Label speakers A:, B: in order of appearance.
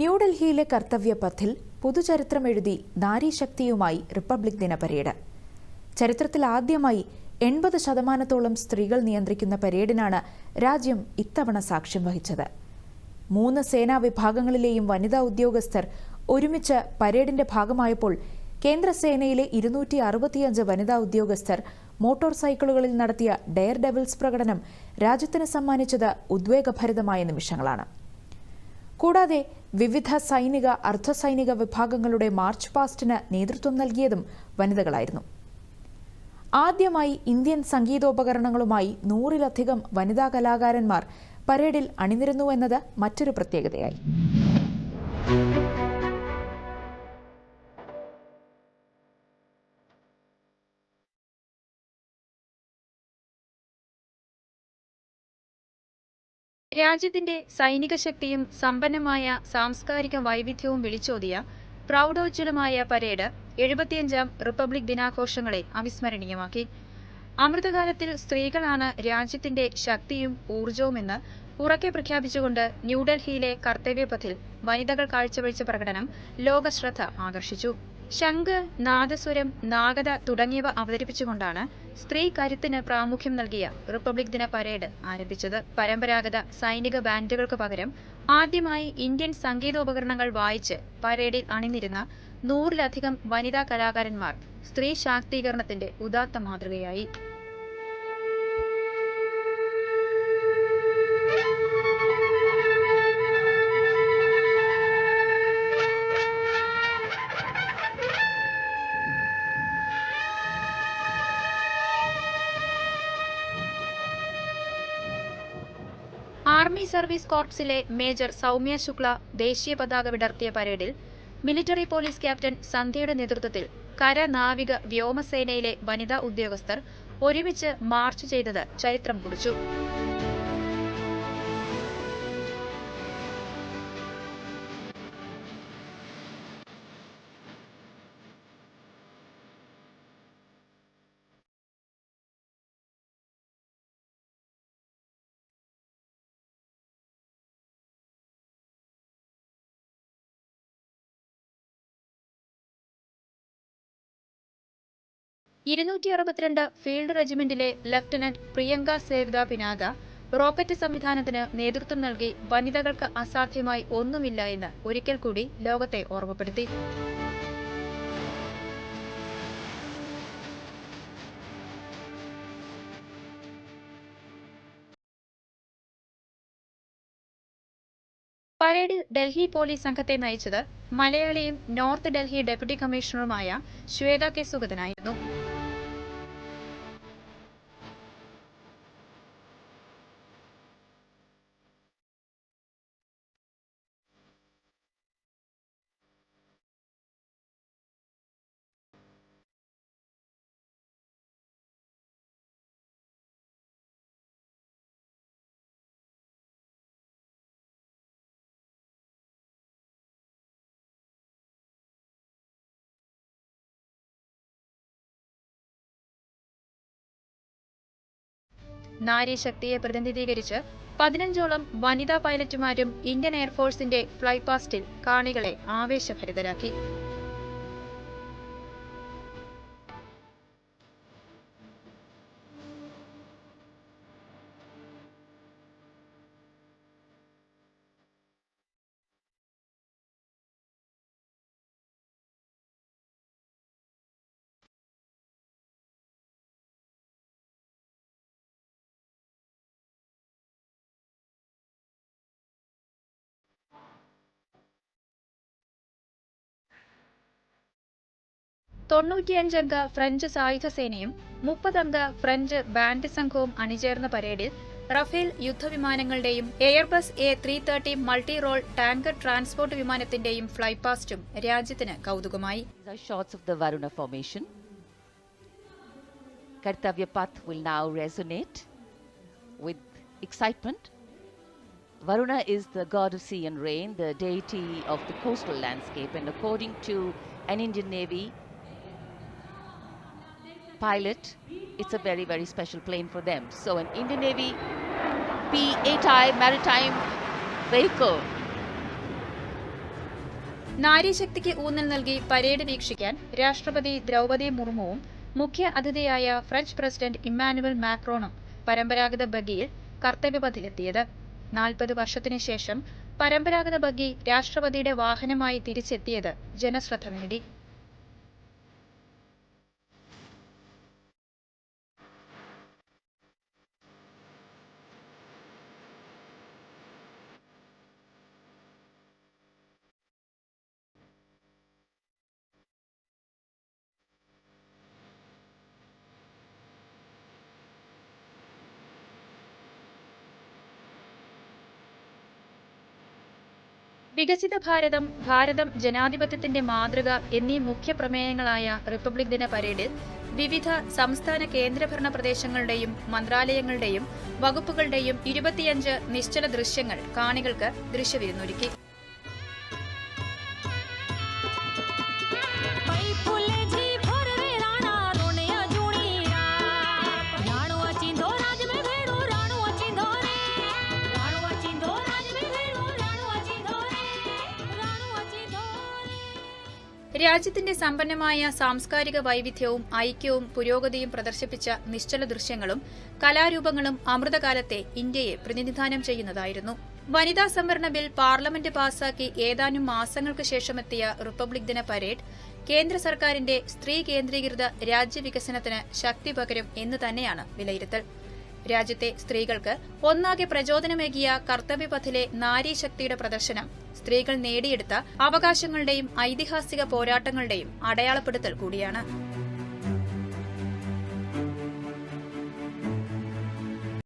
A: ന്യൂഡൽഹിയിലെ കർത്തവ്യപഥിൽ പുതുചരിത്രം എഴുതി നാരീശക്തിയുമായി റിപ്പബ്ലിക് ദിന പരേഡ്. ചരിത്രത്തിൽ ആദ്യമായി എൺപത് ശതമാനത്തോളം സ്ത്രീകൾ നിയന്ത്രിക്കുന്ന പരേഡിനാണ് രാജ്യം ഇത്തവണ സാക്ഷ്യം വഹിച്ചത്. മൂന്ന് സേനാ വിഭാഗങ്ങളിലെയും വനിതാ ഉദ്യോഗസ്ഥർ ഒരുമിച്ച് പരേഡിന്റെ ഭാഗമായപ്പോൾ കേന്ദ്ര സേനയിലെ ഇരുന്നൂറ്റി അറുപത്തിയഞ്ച് വനിതാ ഉദ്യോഗസ്ഥർ മോട്ടോർ സൈക്കിളുകളിൽ നടത്തിയ ഡെയർ ഡെവിൾസ് പ്രകടനം രാജ്യത്തിന് സമ്മാനിച്ചത് ഉദ്വേഗഭരിതമായ നിമിഷങ്ങളാണ്. കൂടാതെ വിവിധ സൈനിക അർദ്ധസൈനിക വിഭാഗങ്ങളുടെ മാർച്ച് പാസ്റ്റിന് നേതൃത്വം നൽകിയതും വനിതകളായിരുന്നു. ആദ്യമായി ഇന്ത്യൻ സംഗീതോപകരണങ്ങളുമായി നൂറിലധികം വനിതാ കലാകാരന്മാർ പരേഡിൽ അണിനിരന്നുവെന്നത് മറ്റൊരു പ്രത്യേകതയായി.
B: രാജ്യത്തിന്റെ സൈനിക ശക്തിയും സമ്പന്നമായ സാംസ്കാരിക വൈവിധ്യവും വിളിച്ചോതിയ പ്രൗഢോജ്വലമായ പരേഡ് എഴുപത്തിയഞ്ചാം റിപ്പബ്ലിക് ദിനാഘോഷങ്ങളെ അവിസ്മരണീയമാക്കി. അമൃതകാലത്തിൽ സ്ത്രീകളാണ് രാജ്യത്തിന്റെ ശക്തിയും ഊർജവുമെന്ന് ഉറക്കെ പ്രഖ്യാപിച്ചുകൊണ്ട് ന്യൂഡൽഹിയിലെ കർത്തവ്യപഥിൽ വനിതകൾ കാഴ്ചവെച്ച പ്രകടനം ലോകശ്രദ്ധ ആകർഷിച്ചു. ശംഖ് നാദസ്വരം നാഗത തുടങ്ങിയവ അവതരിപ്പിച്ചുകൊണ്ടാണ് സ്ത്രീ കരുത്തിന് പ്രാമുഖ്യം നൽകിയ റിപ്പബ്ലിക് ദിന പരേഡ് ആരംഭിച്ചത്. പരമ്പരാഗത സൈനിക ബാൻഡുകൾക്ക് പകരം ആദ്യമായി ഇന്ത്യൻ സംഗീതോപകരണങ്ങൾ വായിച്ച് പരേഡിൽ അണിനിരുന്ന നൂറിലധികം വനിതാ കലാകാരന്മാർ സ്ത്രീ ശാക്തീകരണത്തിന്റെ ഉദാത്ത മാതൃകയായി. ആർമി സർവീസ് കോർപ്സിലെ മേജർ സൗമ്യ ശുക്ല ദേശീയ പതാക വിടർത്തിയ പരേഡിൽ മിലിറ്ററി പോലീസ് ക്യാപ്റ്റൻ സന്ധ്യയുടെ നേതൃത്വത്തിൽ കര നാവിക വ്യോമസേനയിലെ വനിതാ ഉദ്യോഗസ്ഥർ ഒരുമിച്ച് മാർച്ച് ചെയ്തത് ചരിത്രം കുറിച്ചു. ഇരുന്നൂറ്റി അറുപത്തിരണ്ട് ഫീൽഡ് റെജിമെന്റിലെ ലഫ്റ്റനന്റ് പ്രിയങ്ക സേവ്ദ പിനാഗ റോക്കറ്റ് സംവിധാനത്തിന് നേതൃത്വം നൽകി വനിതകൾക്ക് അസാധ്യമായി ഒന്നുമില്ല എന്ന് ഒരിക്കൽ കൂടി ലോകത്തെ ഓർമ്മപ്പെടുത്തി. പരേഡിൽ ഡൽഹി പോലീസ് സംഘത്തെ നയിച്ചത് മലയാളിയും നോർത്ത് ഡൽഹി ഡെപ്യൂട്ടി കമ്മീഷണറുമായ ശ്വേത കെ സുഗതനായിരുന്നു. നാരീശക്തിയെ പ്രതിനിധീകരിച്ച് പതിനഞ്ചോളം വനിതാ പൈലറ്റുമാരും ഇന്ത്യൻ എയർഫോഴ്സിന്റെ ഫ്ലൈപാസ്റ്റിൽ കാണികളെ ആവേശഭരിതരാക്കി. തൊണ്ണൂറ്റിയഞ്ചംഗ ഫ്രഞ്ച് സായുധ സേനയും മുപ്പതംഗ ഫ്രഞ്ച് ബാൻഡ് സംഘവും അണിചേർന്ന പരേഡിൽ Rafale യുദ്ധവിമാനങ്ങളുടെയും Airbus A three thirty multi role tanker transport വിമാനത്തിന്റെയും ഫ്ലൈപാസ്റ്റും രാജ്യത്തിന് കൗതുകമായി.
C: Kartavya Path will now resonate with excitement. Varuna is the god of sea and rain, the deity of the coastal landscape, and according to an Indian Navy pilot, it's a very, very special plane for them. So, an Indian Navy P 8I maritime vehicle.
B: നാരീശക്തിക്ക് ഊന്നൽ നൽകി parade വീക്ഷിക്കാൻ രാഷ്ട്രപതി ദ്രൗപദി മുർമുവും മുഖ്യ അതിഥിയായ French president Emmanuel മാക്രോണും പരമ്പരാഗത ബഗ്ഗിയിൽ കർത്തവ്യപഥിലെത്തിയത്. നാൽപ്പത് വർഷത്തിനു ശേഷം പരമ്പരാഗത ബഗ്ഗി രാഷ്ട്രപതിയുടെ വാഹനമായി തിരിച്ചെത്തിയത് ജനശ്രദ്ധ നേടി. വികസിത ഭാരതം ഭാരതം ജനാധിപത്യത്തിന്റെ മാതൃക എന്നീ മുഖ്യ പ്രമേയങ്ങളായ റിപ്പബ്ലിക് ദിന പരേഡിൽ വിവിധ സംസ്ഥാന കേന്ദ്രഭരണ പ്രദേശങ്ങളുടെയും മന്ത്രാലയങ്ങളുടെയും വകുപ്പുകളുടെയും ഇരുപത്തിയഞ്ച് നിശ്ചല ദൃശ്യങ്ങൾ കാണികൾക്ക് ദൃശ്യവിരുന്നൊരുക്കി. രാജ്യത്തിന്റെ സമ്പന്നമായ സാംസ്കാരിക വൈവിധ്യവും ഐക്യവും പുരോഗതിയും പ്രദർശിപ്പിച്ച നിശ്ചല ദൃശ്യങ്ങളും കലാരൂപങ്ങളും അമൃതകാലത്തെ ഇന്ത്യയെ പ്രതിനിധാനം ചെയ്യുന്നതായിരുന്നു. വനിതാ സംവരണ ബിൽ പാർലമെന്റ് പാസാക്കി ഏതാനും മാസങ്ങൾക്ക് ശേഷമെത്തിയ റിപ്പബ്ലിക് ദിന പരേഡ് കേന്ദ്ര സർക്കാരിന്റെ സ്ത്രീ കേന്ദ്രീകൃത രാജ്യവികസനത്തിന് ശക്തി പകരും എന്ന് തന്നെയാണ് വിലയിരുത്തൽ. രാജ്യത്തെ സ്ത്രീകൾക്ക് ഒന്നാകെ പ്രചോദനമേകിയ കർത്തവ്യപഥിലെ നാരീശക്തിയുടെ പ്രദർശനം സ്ത്രീകൾ നേടിയെടുത്ത അവകാശങ്ങളുടെയും ഐതിഹാസിക പോരാട്ടങ്ങളുടെയും അടയാളപ്പെടുത്തൽ കൂടിയാണ്.